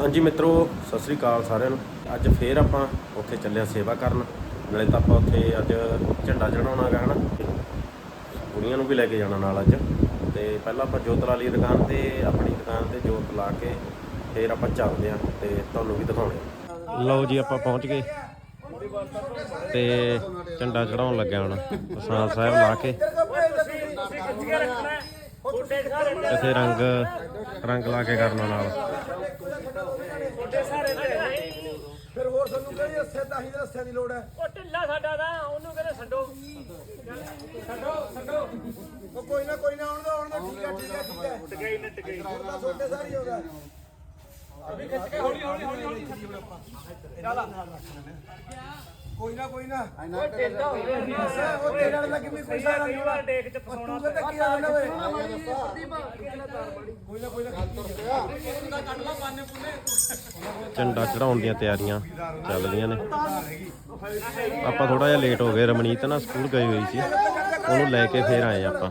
ਹਾਂਜੀ ਮਿੱਤਰੋ, ਸਤਿ ਸ੍ਰੀ ਅਕਾਲ ਸਾਰਿਆਂ ਨੂੰ। ਅੱਜ ਫੇਰ ਆਪਾਂ ਉੱਥੇ ਚੱਲਿਆ ਸੇਵਾ ਕਰਨ। ਨਾਲੇ ਤਾਂ ਆਪਾਂ ਉੱਥੇ ਅੱਜ ਝੰਡਾ ਚੜਾਉਣਾ ਗਾ ਹਨਾ? ਕੁੜੀਆਂ ਨੂੰ ਵੀ ਲੈ ਕੇ ਜਾਣਾ ਨਾਲ ਅੱਜ। ਤੇ ਪਹਿਲਾਂ ਆਪਾਂ ਜੋਤ ਲਾਲੀ ਦੁਕਾਨ ਤੇ, ਆਪਣੀ ਦੁਕਾਨ ਤੇ ਜੋਤ ਲਾ ਕੇ ਫੇਰ ਆਪਾਂ ਚੱਲਦੇ ਆਂ ਤੇ ਤੁਹਾਨੂੰ ਵੀ ਦਿਖਾਉਣੇ ਲਓ ਜੀ, ਆਪਾਂ ਪਹੁੰਚ ਗਏ। ਤੇ ਝੰਡਾ ਚੜਾਉਣ ਲੱਗਿਆ ਹੁਣ ਪਸਾਦ ਸਾਹਿਬ ਲਾ ਕੇ। ਇੱਥੇ ਰੰਗ ਰੰਗ ਲਾ ਕੇ ਕਰਨਾ ਨਾਲ ਫਿਰ ਹੋਰ ਸਾਨੂੰ ਕਿਹੜੀ ਰੱਸੇ ਤਾਂ ਹੀ ਰੱਸਿਆਂ ਦੀ ਲੋੜ ਹੈ। ਉਹ ਢਿੱਲਾ ਸਾਡਾ ਦਾ ਉਹਨੂੰ ਕਹਿੰਦੇ ਛੱਡੋ। ਛੱਡੋ ਛੱਡੋ। ਉਹ ਕੋਈ ਨਾ ਕੋਈ ਨਾ ਆਉਣ ਦਾ ਆਉਣ ਦਾ ਠੀਕ ਹੈ ਠੀਕ ਹੈ ਠੀਕ ਹੈ। ਟਕਈ ਨੇ ਟਕਈ ਤਾਂ ਛੋਟੇ ਸਾਰੀ ਆਉਂਦਾ ਅਭੀ ਖਿੱਚ ਕੇ ਹੌਲੀ ਹੌਲੀ ਹੌਲੀ ਹੌਲੀ। ਚੱਲ ਕੋਈ ਨਾ ਕੋਈ ਨਾ। ਉਹ ਢਿੱਲਾ ਹੋ ਗਿਆ। ਅੱਛਾ, ਉਹ ਤੇਰੇ ਨਾਲ ਲੱਗੀ ਵੀ ਕੋਈ ਸਾਰਾ ਨਹੀਂ ਉਹ ਹੋਣਾ ਡੇਕ ਚ ਫਸਾਉਣਾ ਤੂੰ ਕਹਿੰਦਾ ਕੀ ਆਉਂਦਾ ਓਏ ਕੋਈ ਨਾ ਕੋਈ ਨਾ। ਝੰਡਾ ਚੜਾਉਣ ਦੀਆਂ ਤਿਆਰੀਆਂ ਚੱਲ ਰਹੀਆਂ ਨੇ। ਆਪਾਂ ਥੋੜਾ ਜਿਹਾ ਲੇਟ ਹੋ ਗਏ। ਰਮਨੀਤ ਨਾ ਸਕੂਲ ਗਈ ਹੋਈ ਸੀ। ਉਹਨੂੰ ਲੈ ਕੇ ਫੇਰ ਆਏ ਆਪਾਂ।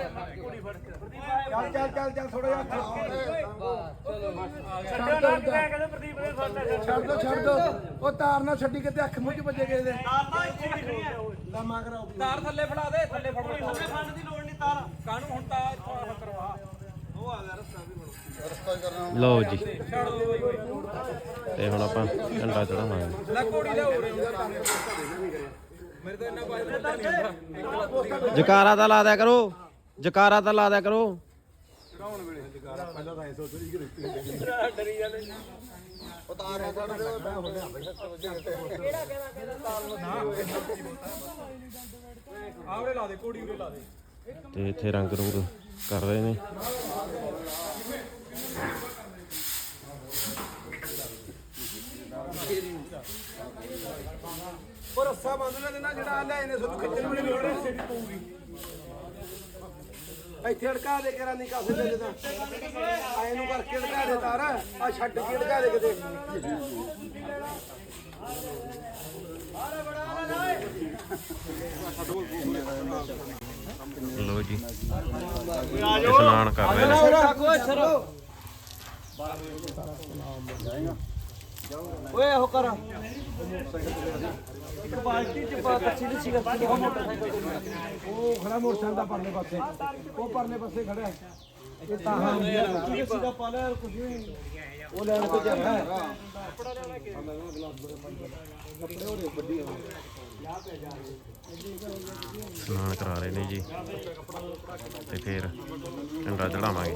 ਚੱਲ ਚੱਲ ਚੱਲ ਚੱਲ ਥੋੜਾ ਜਿਹਾ ਛੱਡੋ ਨਾ ਮੈਂ ਕਹਿੰਦਾ ਪ੍ਰਦੀਪ ਨੇ ਫੜਨਾ ਛੱਡ। ਦੋ ਛੱਡ ਦੋ। ਉਹ ਤਾਰ ਨਾ ਛੱਡੀ ਕਿਤੇ ਅੱਖ ਮੁੱਝ ਵੱਜੇ ਗਏ ਦੇ। ਤਾਰ ਇੱਥੇ ਖੜੀ ਆ ਲਾ ਮਾਂ ਕਰਾਓ ਤਾਰ ਥੱਲੇ ਫੜਾ ਦੇ ਥੱਲੇ ਫੜੋ। ਥੱਲੇ ਫੜਨ ਦੀ ਲੋੜ ਨਹੀਂ ਤਾਰ। ਕਾਹਨੂੰ ਹੁਣ ਤਾਂ ਇੱਥੋਂ ਆਹ ਕਰਵਾ? ਉਹ ਆ ਗਿਆ ਰਸਤਾ ਵੀ ਲਓ ਜੀ। ਛੱਡ ਦੋ ਬਈ। ਬਈ ਤੇ ਹੁਣ ਆਪਾਂ ਝੰਡਾ ਚੜਾਵਾਂਗੇ। ਲੈ ਕੋੜੀ ਲੈ ਉਰੇ ਮੇਰੇ ਤਾਂ ਇੰਨਾ ਪਾਇਦਾ ਨਹੀਂ ਹੁੰਦਾ। ਜਕਾਰਾ ਤਾਂ ਲਾ ਦਿਆ ਕਰੋ। ਤਾਂ ਲਾ ਦਿਆ ਕਰੋ ਡਰੀ ਜਾਂਦੇ ਆਵਰੇ ਲਾ ਦੇ ਕੋੜੀ ਉਰੇ ਲਾ ਦੇ। ਤੇ ਇੱਥੇ ਰੰਗ ਰੂੰਗ ਕਰ ਰਹੇ ਨੇ। ਉਹ ਰੱਸਾ ਬੰਦ ਨਾ ਦੇਣਾ ਜਿਹੜਾ ਆ ਲੈ ਇਹਨੇ ਤੁਹਾਨੂੰ ਖਿੱਚਣ ਵਾਲੀ ਲੋੜ ਹੈ ਸਿੱਧੀ ਪਊਗੀ ਇੱਥੇ ਅੜਕਾ ਦੇ ਕੇ ਰਾਨੀ ਕਾਸੇ ਦੇ ਜਦਾਂ ਆਏ ਨੂੰ ਕਰਕੇ ਅੜਕਾ ਦੇ ਤਾਰ ਆ ਛੱਡ ਕੇ ਅੜਕਾ ਦੇ ਕਿਤੇ। ਲਓ ਜੀ। ਇਸ਼ਨਾਨ ਕਰ ਰਹੇ ਨੇ। ਓਏ ਉਹ ਕਰ। ਇੱਕ ਬਾਲਟੀ ਚ ਪਾ ਕੱਚੀ ਲੱਸੀ ਕਰਤੀ ਉਹ ਮੋਟਰਸਾਈਕਲ ਉਹ ਖੜਾ ਮੋਟਰਸਾਈਕਲ ਦਾ ਪਰਲੇ ਪਾਸੇ। ਉਹ ਪਰਲੇ ਪਾਸੇ ਖੜਾ ਹੈ। ਇਹ ਤਾਂ ਹਾਂ। ਕੀ ਸਿੱਧਾ ਪਾ ਲਿਆ ਕੁਝ ਨਹੀਂ। ਉਹ ਲੈਣ ਤੇ ਜਾ ਰਿਹਾ ਹੈ। ਇਸ਼ਨਾਨ ਕਰਾ ਰਹੇ ਨੇ ਜੀ। ਤੇ ਫੇਰ ਝੰਡਾ ਚੜਾਵਾਂਗੇ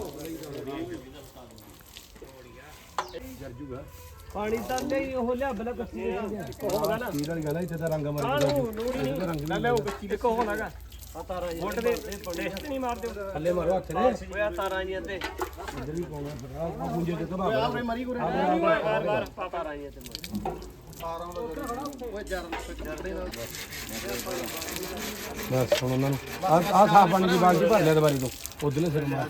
ਪਾਣੀ ਤਾਂ ਨਹੀਂ ਉਹ ਲਿਆ ਬਲਾ ਕੱਚੀ ਹੋਗਾ ਨਾ। ਕੀ ਗੱਲ ਹੈ ਇੱਥੇ ਤਾਂ ਰੰਗ ਕਾਹਨੂੰ ਨੂਰੀ ਨਹੀਂ। ਲੈ ਲੈ ਉਹ ਕੱਚੀ ਇੱਕ ਉਹ ਹੈਗਾ। ਆ ਤਾਰਾਂ ਜੀ ਮੁੰਡ ਦੇ ਟੈਸਟ ਨਹੀਂ ਮਾਰਦੇ। ਥੱਲੇ ਮਾਰੋ ਹੱਥ ਨੇ ਓਏ ਆ ਤਾਰਾਂ ਜੀ ਤੇ। ਇੱਧਰ ਵੀ ਪਾਉਣਾ ਫਿਰ ਆ ਗੁੰਜੇ ਤੇ ਤਬਾਹ ਆਪਣੇ ਮਰੀ ਗੁਰੇ। ਬਾਰ ਬਾਰ ਪਾ ਤਾਰਾਂ ਜੀ ਤੇ ਬਸ ਹੁਣ ਉਹਨਾਂ ਨੂੰ ਆ ਆ ਸਾਫ਼ ਪਾਣੀ ਦੀ ਬਾਲਟੀ ਭਰ ਲਿਆ ਦੁਬਾਰੀ ਤੋਂ। ਉਧਰਲੇ ਸਿਰ ਮਾਰ।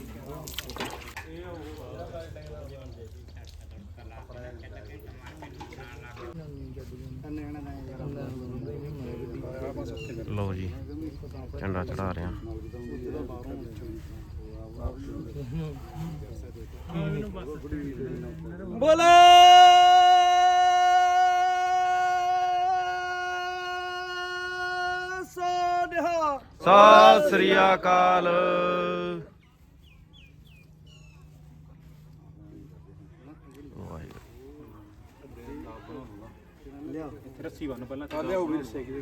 ਝੰਡਾ ਚੜਾ ਰਹੇ। ਆ ਬੋਲੇ! ਸੋਨਿਹਾ। ਸਤਿ ਸ੍ਰੀ ਅਕਾਲ। ਵਾਹਿਗੁਰੂ। ਰੱਸੀ ਬੰਨ ਪਹਿਲਾਂ। ਲਿਆਓ ਵੀ ਰੱਸੇ। ਕਿਤੇ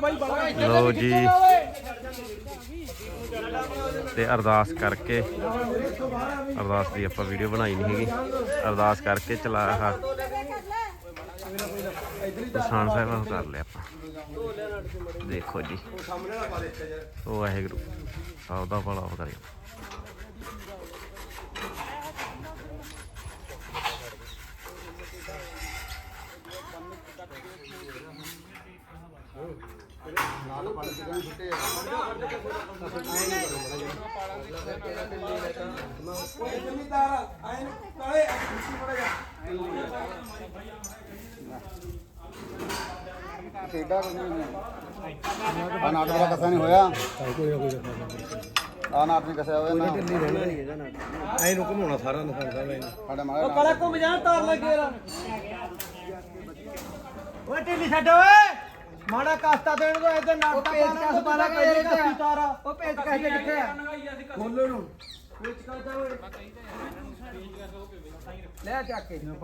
ਲਓ ਜੀ। ਤੇ ਅਰਦਾਸ ਕਰਕੇ ਅਰਦਾਸ ਦੀ ਆਪਾਂ ਵੀਡੀਓ ਬਣਾਈ ਨਹੀਂ ਹੈਗੀ। ਅਰਦਾਸ ਕਰਕੇ ਚਲਾਇਆ ਹਾ ਨਿਸ਼ਾਨ ਸਾਹਿਬ ਨੂੰ ਕਰ ਲਿਆ ਆਪਾਂ। ਦੇਖੋ ਜੀ। ਉਹ ਵਾਹਿਗੁਰੂ ਸਭ ਦਾ ਭਲਾ ਕਰੇ। ਜ਼ਿਮੀਦਾਰ ਆਏ ਕਾਲੇ ਖਿੱਚੀ ਮੜਾ ਜਾ ਟੇਡਾ ਆ ਨਾਟ ਦਾ ਕਸਾ ਨਹੀਂ ਹੋਇਆ ਆ ਨਾਟ ਨਹੀਂ ਕਸਿਆ ਹੋਇਆ ਨਾ ਐ ਨੂੰ ਘੁਮਾਉਣਾ ਸਾਰਾ ਨਿਸ਼ਾਨ ਸਾਹਿਬ ਸਾਡੇ ਮਾਰੇ ਕਾਲਾ ਘੁੰਮ ਜਾ ਤਾਰ ਲੱਗੇ ਓਏ, ਢਿੱਲੀ ਛੱਡ, ਓਏ। ਮਾੜਾ ਕਸਤਾ ਦੇਣ ਦੋ ਇੱਧਰ ਨਾਟਾ ਪਾਣਾ ਕਸ ਪਾਣਾ ਪਹਿਲੇ ਕਸੀ ਤਾਰਾ ਉਹ ਪੇਚ ਕਹੇ ਕਿੱਥੇ ਆ। ਖੋਲੋ ਨੂੰ ਪੇਚ ਕਰਦਾ ਓਏ ਲੈ ਚੱਕ ਕੇ। ਇਹਨੂੰ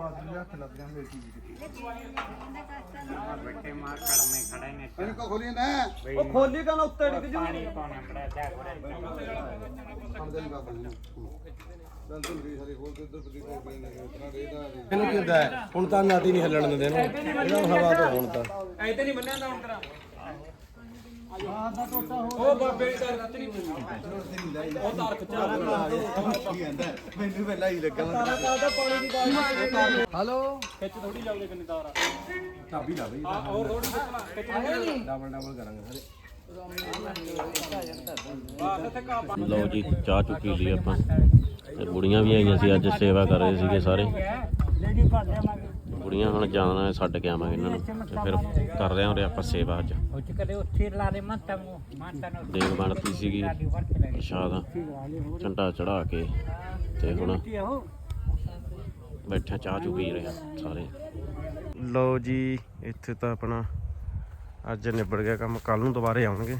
ਕੋ ਖੋਲੀ ਨਾ ਉਹ ਖੋਲੀ ਨਾ ਉੱਤੇ ਡਿੱਗ ਜੂ ਸਮਝੇ ਨਹੀਂ ਬਾਬਾ ਜੀ ਚੱਲ ਤੂੰ ਵੀ ਸਾਰੀ ਖੋਲ ਕੇ ਉਧਰ ਪਤੀ ਕੋਈ ਪੈ ਨਹੀਂ ਇਤਨਾ ਰੇਦਾ ਇਹਨੂੰ ਕੀ ਹੁੰਦਾ ਹੈ? ਹੁਣ ਤਾਂ ਨਾਟੀ ਨਹੀਂ ਹੱਲਣ ਦਿੰਦੇ ਇਹਨੂੰ। ਇਹਨਾਂ ਨੂੰ ਹਵਾ ਤੋਂ ਹੁਣ ਤਾਂ। ਐ ਤੇ ਨਹੀਂ ਬੰਨਿਆ ਤਾਂ ਹੁਣ ਤੇਰਾ। ਉਹ ਬਾਬੇ ਦੀ ਤਾਰ ਖਿੱਚਣੀ ਉਹ ਤਾਰ ਖਿੱਚਾ ਮੈਨੂੰ ਪਹਿਲਾਂ ਹੀ ਲੱਗਾ। ਬਾਲ ਹਲੋ? ਖਿੱਚ ਥੋੜੀ ਲਾਉਦੇ ਕਿੰਨੇ ਤਾਰ ਚਾਬੀ ਲਾ ਬਈ। ਆ ਹੋਰ ਥੋੜੀ ਖਿੱਚਣਾ ਖਿੱਚ ਡਬਲ ਡਬਲ ਕਰਾਂਗੇ ਸਾਰੇ। ਤੇ ਲਓ ਜੀ ਚਾਹ ਚੁ ਪੀ ਲਈ ਆਪਾਂ। ਤੇ ਬੁੜੀਆਂ ਵੀ ਆਈਆਂ ਸੀ, ਅੱਜ ਸੇਵਾ ਕਰ ਰਹੇ ਸੀਗੇ ਸਾਰੇ। ਬੁੜੀਆਂ ਹੁਣ ਜਾਣਾ ਛੱਡ ਕੇ ਆਵਾਂਗੇ ਇਹਨਾਂ ਨੂੰ। ਤੇ ਫਿਰ ਕਰ ਰਹੇ ਹਾਂ ਆਪਾਂ ਸੇਵਾ ਅੱਜ। ਦੇ ਮਾਤਾ ਦੇਗ ਬਣਤੀ ਸੀਗੀ, ਪ੍ਰਸ਼ਾਦ, ਝੰਡਾ ਚੜਾ ਕੇ ਤੇ ਹੁਣ ਬੈਠਾ ਚਾਹ ਚੁ ਪੀ ਰਹੇ ਸਾਰੇ। ਲਓ ਜੀ, ਇੱਥੇ ਤਾਂ ਆਪਣਾ ਅੱਜ ਨਿਬੜ ਗਿਆ ਕੰਮ ਕੱਲ ਨੂੰ ਦੁਬਾਰੇ ਆਉਣਗੇ।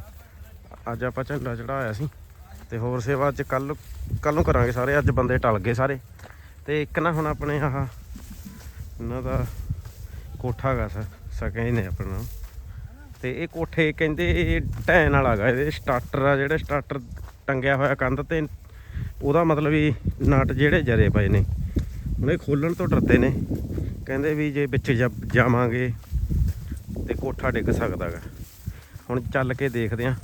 ਅੱਜ ਆਪਾਂ ਝੰਡਾ ਚੜਾਇਆ ਸੀ ਤੇ ਹੋਰ ਸੇਵਾ ਅੱਜ ਕੱਲ ਕੱਲ ਨੂੰ ਕਰਾਂਗੇ ਸਾਰੇ, ਅੱਜ ਬੰਦੇ ਟਲ ਗਏ ਸਾਰੇ। ਤੇ ਇੱਕ ਨਾ ਹੁਣ ਆਪਣੇ ਆਹ, ਇਹਨਾਂ ਦਾ ਕੋਠਾ ਗਾ ਸਕੇ ਨੇ ਆਪਣਾ। ਤੇ ਇਹ ਕੋਠੇ ਕਹਿੰਦੇ ਢੈਣ ਵਾਲਾ ਗਾ, ਇਹਦੇ ਸਟਾਰਟਰ ਆ ਜਿਹੜੇ ਸਟਾਰਟਰ ਟੰਗਿਆ ਹੋਇਆ ਕੰਧ ਤੇ, ਉਹਦਾ ਮਤਲਬ ਵੀ ਨਟ ਜਿਹੜੇ ਜਰੇ ਪਏ ਨੇ। ਹੁਣ ਇਹ ਖੋਲਣ ਤੋਂ ਡਰਦੇ ਨੇ। ਕਹਿੰਦੇ ਵੀ ਜੇ ਵਿੱਚ ਜਾ- ਜਾਵਾਂਗੇ ਤੇ ਕੋਠਾ ਡਿੱਗ ਸਕਦਾ ਗਾ। ਹੁਣ ਚੱਲ ਕੇ ਦੇਖਦੇ ਆਂ।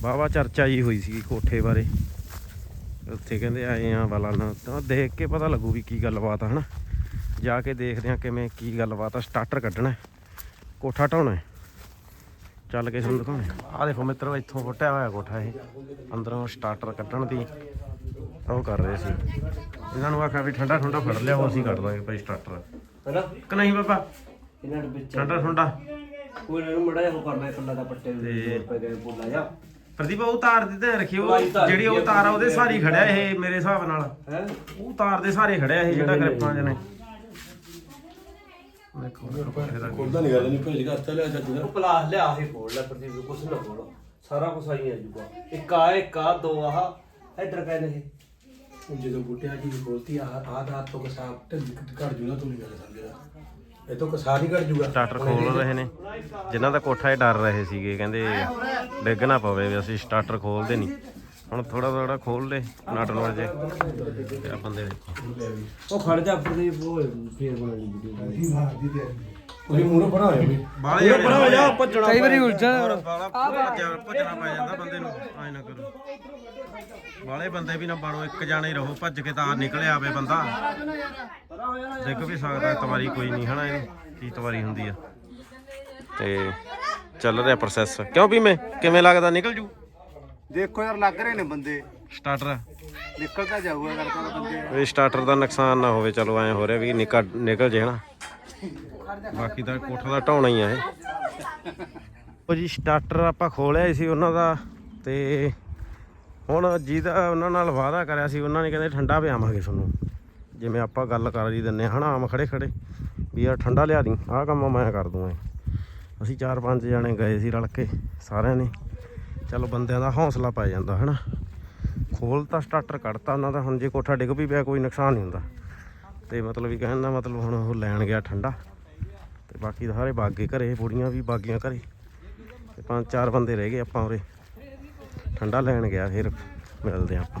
ਵਾਹਵਾ ਚਰਚਾ ਜੀ ਹੋਈ ਸੀ ਕੋਠੇ ਬਾਰੇ। ਉੱਥੇ ਕਹਿੰਦੇ ਆਏ ਆ ਵਾਲਾ ਨਾ ਤਾਂ ਦੇਖ ਕੇ ਪਤਾ ਲੱਗੂ ਵੀ ਕੀ ਗੱਲਬਾਤ ਆ ਹਨਾ? ਜਾ ਕੇ ਦੇਖਦੇ ਆਂ ਕਿਵੇਂ ਕੀ ਗੱਲਬਾਤ ਆ। ਸਟਾਰਟਰ ਕੱਢਣਾ ਕੋਠਾ ਢਾਉਣਾ। ਚੱਲ ਕੇ ਤੁਹਾਨੂੰ ਦਿਖਾਉਣੇ ਆ ਦੇਖੋ ਮਿੱਤਰੋ ਇੱਥੋਂ ਫੁੱਟਿਆ ਹੋਇਆ ਕੋਠਾ ਇਹ। ਅੰਦਰੋਂ ਸਟਾਰਟਰ ਕੱਢਣ ਦੀ ਉਹ ਕਰ ਰਹੇ ਸੀ। ਇਹਨਾਂ ਨੂੰ ਆਖਿਆ ਵੀ ਠੰਡਾ ਠੰਡਾ ਫੜ ਲਿਆਓ ਅਸੀਂ ਕੱਢ ਦਾਂਗੇ ਭਾਈ ਸਟਾਰਟਰ। ਹੈਨਾ? ਕਿ ਨਹੀਂ ਬਾਬਾ? ਇਹਨਾਂ ਦੇ ਵਿੱਚ ਠੰਡਾ ਠੰਡਾ। ਕੋਈ ਇਹਨਾਂ ਨੂੰ ਮੜਾ ਜਿਹਾ ਉਹ ਕਰਨਾ ਕੰਡਾ ਦਾ ਪੱਟੇ ਦੇ ਗਏ ਬੋਲਾ ਜਾ ਪ੍ਰਦੀਪ ਉਹ ਤਾਰ ਦੀ ਧਿਆਨ ਰੱਖਿਓ ਲਾਈ ਤਾਰ ਜਿਹੜੀ ਉਹ ਤਾਰ ਆ ਉਹਦੇ ਸਾਰੀ ਖੜਿਆ ਇਹ ਮੇਰੇ ਹਿਸਾਬ ਨਾਲ। ਹੈ? ਉਹ ਤਾਰ ਦੇ ਸਾਰੇ ਖੜਿਆ ਇਹ ਜਿਹੜਾ ਗ੍ਰਿਪਾਂ ਜਨੇ ਦੇਖੋ ਖੁੱਲਦਾ ਨਹੀਂ ਗੱਲ ਨਹੀਂ ਭੇਜ ਕੇ ਹੱਥ ਲਿਆ ਚੱਜ ਦਾ। ਉਹ ਪਲਾਸ ਲਿਆ ਹੀ ਖੋਲ ਲੈ ਪ੍ਰਦੀਪ ਨੂੰ ਕੁਛ ਨਾ ਖੋਲ। ਸਾਰਾ ਕੁਛ ਆਈ ਆ ਜੂਗਾ। ਇੱਕ ਆ ਇੱਕ ਆ ਦੋ ਆਹ ਇੱਧਰ ਕਹਿੰਦੇ ਇਹ। ਹੁਣ ਜਦੋਂ ਬੂਟਿਆਂ ਦੀ ਖੋਲਤੀ ਆ ਆ ਰਾਤ ਤੋਂ ਕਸਾ ਢਿੱਲ ਘੜ ਜੂਗਾ ਤੂੰ ਨਹੀਂ ਗੱਲ ਸਮਝਦਾ ਇਹ ਤੋਂ ਕਸਾ ਨਹੀਂ ਘੜ ਜੂਗਾ। ਸਟਾਰਟਰ ਖੋਲ ਰਹੇ ਨੇ। ਜਿਨ੍ਹਾਂ ਦਾ ਕੋਠਾ ਇਹ ਡਰ ਰਹੇ ਸੀਗੇ ਕਹਿੰਦੇ ਡਿੱਗ ਨਾ ਪਵੇ ਵੀ ਅਸੀਂ ਸਟਾਰਟਰ ਖੋਲਦੇ ਨਹੀਂ। ਹੁਣ ਥੋੜਾ ਥੋੜਾ ਖੋਲ ਲੈ ਨਟ ਨਟ ਜੇ। ਤੇ ਆ ਬੰਦੇ ਦੇਖੋ। ਉਹ ਖੜ ਜਾ ਪ੍ਰਦੀਪ ਉਹ ਫੇਰ ਬਣਾਈ ਵੀਡੀਓ। ਤੁਸੀਂ ਮੂਹਰੋਂ ਬਣਾਇਆ ਵੀ ਬਾਲੇ ਬਣਾ ਜਾ ਭੱਜਣਾ ਕਈ ਵਾਰੀ ਉਲਝਾ ਭੱਜਣਾ ਪੈ ਜਾਂਦਾ ਬੰਦੇ ਨੂੰ ਐ ਨਾ ਕਰੋ। ਬਾਲੇ ਬੰਦੇ ਵੀ ਨਾ ਬਣੋ ਇੱਕ ਜਾਣਾ ਹੀ ਰਹੋ ਭੱਜ ਕੇ ਤਾਂ ਨਿਕਲੇ ਆਵੇ ਬੰਦਾ। ਡਿੱਗ ਵੀ ਸਕਦਾ ਤਵਾਰੀ ਕੋਈ ਨਹੀਂ ਹਨਾ ਇਹਨੂੰ ਕੀ ਤਵਾਰੀ ਹੁੰਦੀ ਆ। ਤੇ ਚੱਲ ਰਿਹਾ ਪ੍ਰੋਸੈਸ ਕਿਉਂ ਵੀ ਮੈਂ ਕਿਵੇਂ ਲੱਗਦਾ? ਨਿਕਲ ਜੂ? ਦੇਖੋ ਯਾਰ ਲੱਗ ਰਹੇ ਨੇ ਬੰਦੇ। ਸਟਾਰਟਰ ਨਿਕਲ ਤਾਂ ਜਾਊਗਾ ਤਾਂ ਬੰਦੇ ਵੀ ਸਟਾਰਟਰ ਦਾ ਨੁਕਸਾਨ ਨਾ ਹੋਵੇ ਚਲੋ ਐ ਹੋ ਰਿਹਾ ਵੀ ਨਿਕਲ ਨਿਕਲ ਜੇ ਹਨਾ। ਬਾਕੀ ਤਾਂ ਕੋਠਾ ਦਾ ਢਾਉਣਾ ਹੀ ਆ ਇਹ। ਉਹ ਜੀ ਸਟਾਰਟਰ ਆਪਾਂ ਖੋਲਿਆ ਸੀ ਉਹਨਾਂ ਦਾ ਤੇ ਹੁਣ ਜਿਹਦਾ ਉਹਨਾਂ ਨਾਲ ਵਾਅਦਾ ਕਰਿਆ ਸੀ ਉਹਨਾਂ ਨੇ ਕਹਿੰਦੇ ਠੰਡਾ ਪਿਆਵਾਂਗੇ ਤੁਹਾਨੂੰ। ਜਿਵੇਂ ਆਪਾਂ ਗੱਲ ਕਰ ਹੀ ਦਿੰਨੇ ਹਨਾ ਆਮ ਖੜੇ ਖੜੇ। ਵੀ ਯਾਰ ਠੰਡਾ ਲਿਆ ਦੀ ਆਹ ਕੰਮ ਮੈਂ ਕਰ ਦੂੰਗਾ ਅਸੀਂ ਚਾਰ ਪੰਜ ਜਣੇ ਗਏ ਸੀ ਰਲ ਕੇ ਸਾਰਿਆਂ ਨੇ। ਚਲੋ ਬੰਦਿਆਂ ਦਾ ਹੌਸਲਾ ਪੈ ਜਾਂਦਾ ਹਨਾ। ਖੋਲ ਤਾਂ ਸਟਾਰਟਰ ਕੱਢਤਾ ਉਹਨਾਂ ਦਾ ਹੁਣ ਜੇ ਕੋਠਾ ਡਿੱਗ ਵੀ ਪਿਆ ਕੋਈ ਨੁਕਸਾਨ ਨਹੀਂ ਹੁੰਦਾ। ਤੇ ਮਤਲਬ ਵੀ ਕਹਿਣ ਦਾ ਮਤਲਬ ਹੁਣ ਉਹ ਲੈਣ ਗਿਆ ਠੰਡਾ। ਤੇ ਬਾਕੀ ਸਾਰੇ ਬਾਗੇ ਘਰੇ ਬੁੜੀਆਂ ਵੀ ਬਾਗੀਆਂ ਘਰੇ। ਤੇ ਪੰਜ ਚਾਰ ਬੰਦੇ ਰਹਿ ਗਏ ਆਪਾਂ ਉਰੇ। ਠੰਡਾ ਲੈਣ ਗਿਆ ਫਿਰ ਮਿਲਦੇ ਆਪਾਂ।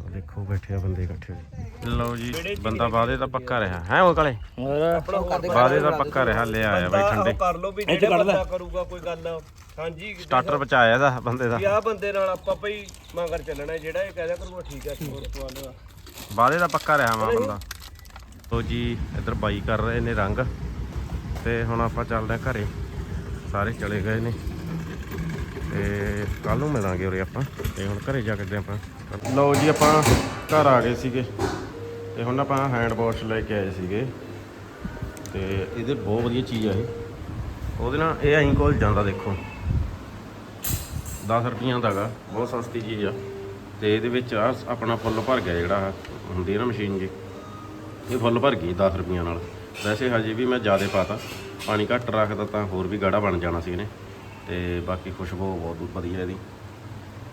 ਆਹ ਦੇਖੋ ਬੈਠੇ ਆ ਬੰਦੇ ਇਕੱਠੇ। ਹੋਏ ਲਓ ਜੀ ਬੰਦਾ ਵਾਦੇ ਦਾ ਪੱਕਾ ਰਿਹਾ। ਹੈ ਉਹ ਕਲੇ? ਵਾਦੇ ਦਾ ਪੱਕਾ ਰਿਹਾ ਲੈ ਆਇਆ ਬਾਈ ਠੰਡੇ। ਕਰ ਲੋ ਵੀ ਜਿਹੜੇ ਬੰਦਾ ਕਰੂਗਾ ਕੋਈ ਗੱਲ ਹਾਂਜੀ। ਸਟਾਰਟਰ ਬਚਾਇਆ ਦਾ ਬੰਦੇ ਦਾ। ਆ ਬੰਦੇ ਨਾਲ ਆਪਾਂ ਭਈ ਮਗਰ ਚੱਲਣਾ ਜਿਹੜਾ ਇਹ ਕਹਿ ਦਿਆ ਕਰੂਗਾ ਠੀਕ ਹੈ ਹੋਰ ਸਵਾਲ ਵਾਦੇ ਦਾ ਪੱਕਾ ਰਿਹਾ ਵਾ ਬੰਦਾ। ਤੋ ਜੀ ਇੱਧਰ ਬਾਈ ਕਰ ਰਹੇ ਨੇ ਰੰਗ। ਤੇ ਹੁਣ ਆਪਾਂ ਚੱਲਦੇ ਆ ਘਰੇ। ਸਾਰੇ ਚਲੇ ਗਏ ਨੇ। ਤੇ ਕੱਲ ਨੂੰ ਮਿਲਾਂਗੇ ਉਰੇ ਆਪਾਂ। ਤੇ ਹੁਣ ਘਰੇ ਜਾ ਕੇ ਆਪਾਂ ਲਓ ਜੀ, ਆਪਾਂ ਘਰ ਆ ਗਏ ਸੀਗੇ। ਤੇ ਹੁਣ ਆਪਾਂ ਹੈਂਡ ਵਾਸ਼ ਲੈ ਕੇ ਆਏ ਸੀਗੇ। ਤੇ ਇਹਦੇ ਬਹੁਤ ਵਧੀਆ ਚੀਜ਼ ਆ ਇਹ। ਉਹਦੇ ਨਾਲ ਇਹ ਐਂ ਕੋਲ ਜਾਂਦਾ ਦੇਖੋ। 10 ਰੁਪਈਆਂ ਦਾ ਗਾ ਬਹੁਤ ਸਸਤੀ ਚੀਜ਼ ਆ। ਤੇ ਇਹਦੇ ਵਿੱਚ ਆ ਆਪਣਾ ਫੁੱਲ ਭਰ ਗਿਆ ਜਿਹੜਾ ਹੁੰਦੀ ਹੈ ਨਾ ਮਸ਼ੀਨ ਜੀ। ਇਹ ਫੁੱਲ ਭਰ ਗਈ 10 ਰੁਪਈਆਂ ਨਾਲ। ਵੈਸੇ ਹਜੇ ਵੀ ਮੈਂ ਜ਼ਿਆਦਾ ਪਾਤਾ। ਪਾਣੀ ਘੱਟ ਰੱਖਦਾ ਤਾਂ ਹੋਰ ਵੀ ਗਾੜਾ ਬਣ ਜਾਣਾ ਸੀ ਇਹਨੇ। ਤੇ ਬਾਕੀ ਖੁਸ਼ਬੂ ਬਹੁਤ ਵਧੀਆ ਇਹਦੀ।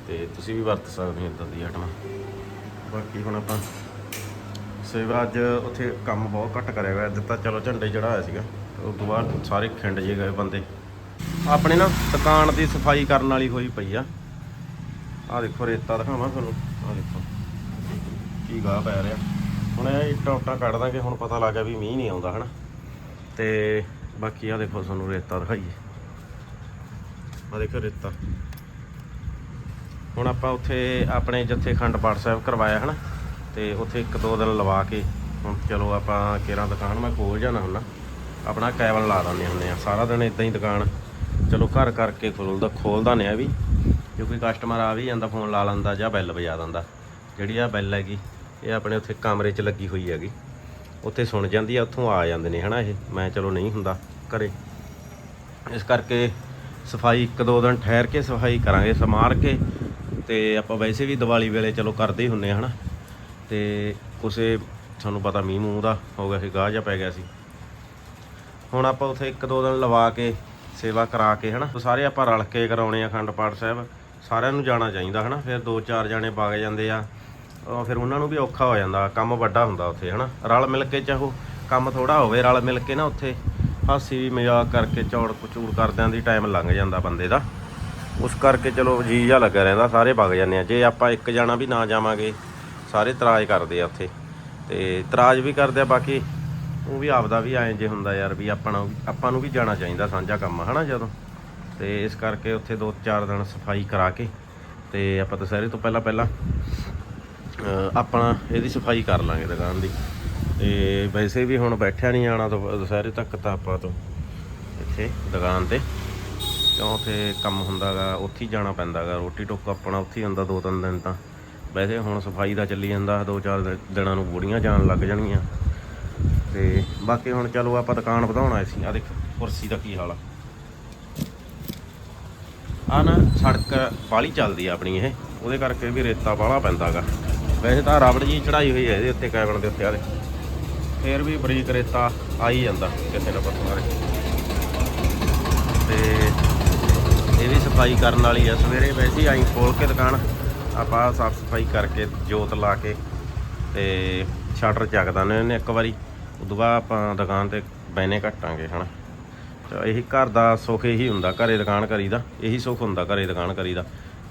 ਤੇ ਤੁਸੀਂ ਵੀ ਵਰਤ ਸਕਦੇ ਹੋ ਇਦਾਂ ਦੀ ਆਈਟਮਾਂ। ਬਾਕੀ ਹੁਣ ਆਪਾਂ ਸੇਵਾ ਅੱਜ ਉੱਥੇ ਕੰਮ ਬਹੁਤ ਘੱਟ ਕਰਿਆ ਹੋਇਆ। ਅੱਜ ਚਲੋ ਝੰਡੇ ਚੜਾਇਆ ਸੀਗਾ। ਉਸ ਤੋਂ ਬਾਅਦ ਸਾਰੇ ਖਿੰਡ ਜੇ ਗਏ ਬੰਦੇ। ਆਪਣੇ ਨਾ ਦੁਕਾਨ ਦੀ ਸਫ਼ਾਈ ਕਰਨ ਵਾਲੀ ਹੋਈ ਪਈ ਆ। ਆ ਦੇਖੋ ਰੇਤਾ ਦਿਖਾਵਾਂ ਤੁਹਾਨੂੰ। ਆ ਦੇਖੋ। ਕੀ ਗਾਹ ਪੈ ਰਿਹਾ। ਹੁਣ ਇਹ ਇੱਟਾਂ ਉੱਟਾਂ ਕੱਢ ਦਾਂਗੇ, ਹੁਣ ਪਤਾ ਲੱਗ ਗਿਆ ਵੀ ਮੀਂਹ ਨਹੀਂ ਆਉਂਦਾ, ਹਨਾ। ਤੇ ਬਾਕੀ ਆ ਦੇਖੋ ਤੁਹਾਨੂੰ ਰੇਤਾ ਦਿਖਾਈਏ। ਆ ਦੇਖੋ ਰੇਤਾ। ਹੁਣ ਆਪਾਂ ਉੱਥੇ ਆਪਣੇ ਜਿੱਥੇ ਖੰਡ ਪਾਠ ਸਾਹਿਬ ਕਰਵਾਇਆ, ਹਨਾ। ਤੇ ਉੱਥੇ ਇੱਕ ਦੋ ਦਿਨ ਲਵਾ ਕੇ, ਹੁਣ ਚਲੋ ਆਪਾਂ ਕੇਰਾਂ ਦੁਕਾਨ, ਮੈਂ ਖੋਲ ਜਾਣਾ ਹੁੰਨਾ ਆਪਣਾ ਕੈਬਨ ਲਾ ਦਿੰਦੇ ਹੁੰਦੇ ਆ। ਸਾਰਾ ਦਿਨ ਇਦਾਂ ਹੀ ਦੁਕਾਨ। ਚਲੋ ਘਰ ਕਰਕੇ ਖੋਲਦਾ ਖੋਲਦਾ ਨੇ ਆ ਵੀ। ਜੇ ਕੋਈ ਕਸਟਮਰ ਆ ਵੀ ਜਾਂਦਾ ਫੋਨ ਲਾ ਲੈਂਦਾ ਜਾਂ ਬੈਲ ਵਜਾ ਦਿੰਦਾ। ਜਿਹੜੀ ਆ ਬੈਲ ਹੈਗੀ ਇਹ ਆਪਣੇ ਉੱਥੇ ਕਮਰੇ 'ਚ ਲੱਗੀ ਹੋਈ ਹੈਗੀ। ਉੱਥੇ ਸੁਣ ਜਾਂਦੀ ਆ, ਉੱਥੋਂ ਆ ਜਾਂਦੇ ਨੇ, ਹਨਾ ਇਹ? ਮੈਂ ਚਲੋ ਨਹੀਂ ਹੁੰਦਾ ਘਰੇ। ਇਸ ਕਰਕੇ ਸਫ਼ਾਈ ਇੱਕ ਦੋ ਦਿਨ ਠਹਿਰ ਕੇ ਸਫ਼ਾਈ ਕਰਾਂਗੇ ਸਮਾਰ ਕੇ। ਤੇ ਆਪਾਂ ਵੈਸੇ ਵੀ ਦੀਵਾਲੀ ਵੇਲੇ ਚਲੋ ਕਰਦੇ ਹੀ ਹੁੰਨੇ ਆ, ਹਨਾ? ਤੇ ਕੁਸੇ ਤੁਹਾਨੂੰ ਪਤਾ ਮੀਂਹ ਮੂੰਹ ਦਾ ਹੋ ਗਿਆ ਸੀ ਗਾਹ ਜਾਂ ਪੈ ਗਿਆ ਸੀ। ਹੁਣ ਆਪਾਂ ਉੱਥੇ ਇੱਕ ਦੋ ਦਿਨ ਲਵਾ ਕੇ, ਸੇਵਾ ਕਰਾ ਕੇ, ਹਨਾ? ਸਾਰੇ ਆਪਾਂ ਰਲ ਕੇ ਕਰਾਉਣੇ ਆ, ਅਖੰਡ ਪਾਠ ਸਾਹਿਬ। ਸਾਰਿਆਂ ਨੂੰ ਜਾਣਾ ਚਾਹੀਦਾ, ਹਨਾ? ਫਿਰ ਦੋ ਚਾਰ ਜਾਣੇ ਵਗ ਜਾਂਦੇ ਆ। ਫਿਰ ਉਹਨਾਂ ਨੂੰ ਵੀ ਔਖਾ ਹੋ ਜਾਂਦਾ ਕੰਮ ਵੱਡਾ ਹੁੰਦਾ ਉੱਥੇ ਹਨਾ? ਰਲ ਮਿਲ ਕੇ ਚਾਹੋ ਕੰਮ ਥੋੜਾ ਹੋਵੇ ਰਲ ਮਿਲ ਕੇ ਨਾ ਉੱਥੇ। ਹਾਸੀ ਵੀ ਮਜ਼ਾਕ ਕਰਕੇ ਚੌੜ ਕਚੂੜ ਕਰਦਿਆਂ ਦੀ ਟਾਈਮ ਲੰਘ ਜਾਂਦਾ ਬੰਦੇ ਦਾ। ਉਸ ਕਰਕੇ ਚਲੋ ਜੀ ਜਾ ਲੱਗਾ ਰਹਿੰਦਾ ਸਾਰੇ ਵਗ ਜਾਂਦੇ ਆ। ਜੇ ਆਪਾਂ ਇੱਕ ਜਾਣਾ ਵੀ ਨਾ ਜਾਵਾਂਗੇ ਸਾਰੇ ਤਰਾਜ ਕਰਦੇ ਆ ਉੱਥੇ। ਤੇ ਤਰਾਜ ਵੀ ਕਰਦੇ ਆ ਬਾਕੀ ਉਹ ਵੀ ਆਪਦਾ ਵੀ ਐਂ ਜੇ ਹੁੰਦਾ ਯਾਰ ਵੀ ਆਪਣਾ ਆਪਾਂ ਨੂੰ ਵੀ ਜਾਣਾ ਚਾਹੀਦਾ ਸਾਂਝਾ ਕੰਮ ਆ, ਹਨਾ ਜਦੋਂ? ਤੇ ਇਸ ਕਰਕੇ ਉੱਥੇ ਦੋ ਚਾਰ ਦਿਨ ਸਫ਼ਾਈ ਕਰਾ ਕੇ ਤੇ ਆਪਾਂ ਦੁਸਹਿਰੇ ਤੋਂ ਪਹਿਲਾਂ ਪਹਿਲਾਂ ਆਪਣਾ ਇਹਦੀ ਸਫ਼ਾਈ ਕਰ ਲਾਂਗੇ ਦੁਕਾਨ ਦੀ। ਤੇ ਵੈਸੇ ਵੀ ਹੁਣ ਬੈਠਿਆ ਨਹੀਂ ਜਾਣਾ ਦੁ- ਦੁਸਹਿਰੇ ਤੱਕ ਤਾਂ ਆਪਾਂ ਤੋਂ ਇੱਥੇ ਦੁਕਾਨ ਤੇ। ਕਿਉਂ ਉੱਥੇ ਕੰਮ ਹੁੰਦਾਗਾ, ਉੱਥੇ ਹੀ ਜਾਣਾ ਪੈਂਦਾਗਾ। ਰੋਟੀ ਟੋਕ ਆਪਣਾ ਉੱਥੇ ਹੀ ਹੁੰਦਾ ਦੋ ਤਿੰਨ ਦਿਨ ਤਾਂ। ਵੈਸੇ ਹੁਣ ਸਫ਼ਾਈ ਦਾ ਚੱਲੀ ਜਾਂਦਾ ਦੋ ਚਾਰ ਦਿਨਾਂ ਨੂੰ ਬੁੜੀਆਂ ਜਾਣ ਲੱਗ ਜਾਣਗੀਆਂ। ਤੇ ਬਾਕੀ ਹੁਣ ਚਲੋ ਆਪਾਂ ਦੁਕਾਨ ਵਧਾਉਣਾ ਸੀ। ਆ ਦੇਖ, ਕੁਰਸੀ ਦਾ ਕੀ ਹਾਲ ਆ। ਆ ਨਾ ਸੜਕ ਬਾਲੀ ਚੱਲਦੀ ਆ ਆਪਣੀ ਇਹ। ਉਹਦੇ ਕਰਕੇ ਵੀ ਰੇਤਾ ਬਾਹਲਾ ਪੈਂਦਾਗਾ। ਵੈਸੇ ਤਾਂ ਰਬੜ ਜੀ ਚੜਾਈ ਹੋਈ ਹੈ ਇਹਦੇ ਉੱਤੇ ਕੈਬਨ ਦੇ ਉੱਤੇ ਆ ਦੇ ਫੇਰ ਵੀ ਬਰੀਕ ਰੇਤਾ ਆ ਹੀ ਜਾਂਦਾ ਕਿਸੇ ਨਾ ਪਾਸੋਂ ਤੇ ਇਹ ਵੀ ਸਫ਼ਾਈ ਕਰਨ ਵਾਲੀ ਆ। ਸਵੇਰੇ ਵੈਸੇ ਹੀ ਆਈ ਖੋਲ ਕੇ ਦੁਕਾਨ। ਆਪਾਂ ਸਾਫ਼ ਸਫ਼ਾਈ ਕਰਕੇ ਜੋਤ ਲਾ ਕੇ ਤੇ ਸ਼ਟਰ ਚੱਕ ਦਿੰਦੇ ਨੇ ਇੱਕ ਵਾਰੀ। ਉਦੋਂ ਬਾਅਦ ਆਪਾਂ ਦੁਕਾਨ ਤੇ ਬੈਨੇ ਘਟਾਂਗੇ, ਹਨਾ। ਤਾਂ ਇਹੀ ਘਰ ਦਾ ਸੁੱਖ ਇਹੀ ਹੁੰਦਾ, ਘਰੇ ਦੁਕਾਨ ਕਰੀਦਾ। ਇਹੀ ਸੁੱਖ ਹੁੰਦਾ, ਘਰੇ ਦੁਕਾਨ ਕਰੀਦਾ।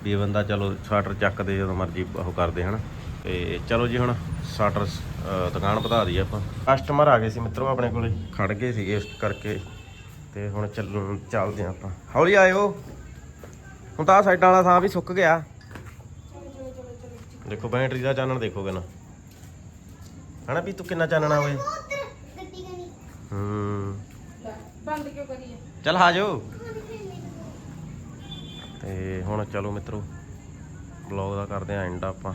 ਵੀ ਬੰਦਾ ਚਲੋ ਸ਼ਟਰ ਚੱਕਦੇ ਜਦੋਂ ਮਰਜ਼ੀ ਉਹ ਕਰਦੇ, ਹਨਾ। ਤੇ ਚਲੋ ਜੀ ਹੁਣ ਸ਼ਟਰ ਦੁਕਾਨ ਵਧਾ ਦਈਏ ਆਪਾਂ। ਕਸਟਮਰ ਆ ਗਏ ਸੀ ਮਿੱਤਰੋ ਆਪਣੇ ਕੋਲੇ। ਖੜ ਗਏ ਸੀਗੇ ਇਸ ਕਰਕੇ। ਤੇ ਹੁਣ ਚੱਲ ਚੱਲਦੇ ਆਪਾਂ। ਹੌਲੀ ਆਇਓ। ਹੁਣ ਤਾਂ ਸਾਈਡਾਂ ਵਾਲਾ ਥਾਂ ਵੀ ਸੁੱਕ ਗਿਆ। ਦੇਖੋ ਬੈਟਰੀ ਦਾ ਚਾਨਣ ਦੇਖੋ ਕਿੰਨਾ ਹਨਾ ਵੀ ਤੂੰ ਕਿੰਨਾ ਚਾਨਣਾ ਓਏ? ਹੂੰ। ਬੰਦ ਕਿਉਂ ਕਰੀਏ? ਚੱਲ ਆ ਜਾਓ। ਤੇ ਹੁਣ ਚਲੋ ਮਿੱਤਰੋ ਬਲੌਗ ਦਾ ਕਰਦੇ ਆਂ ਐਂਡ ਆਪਾਂ।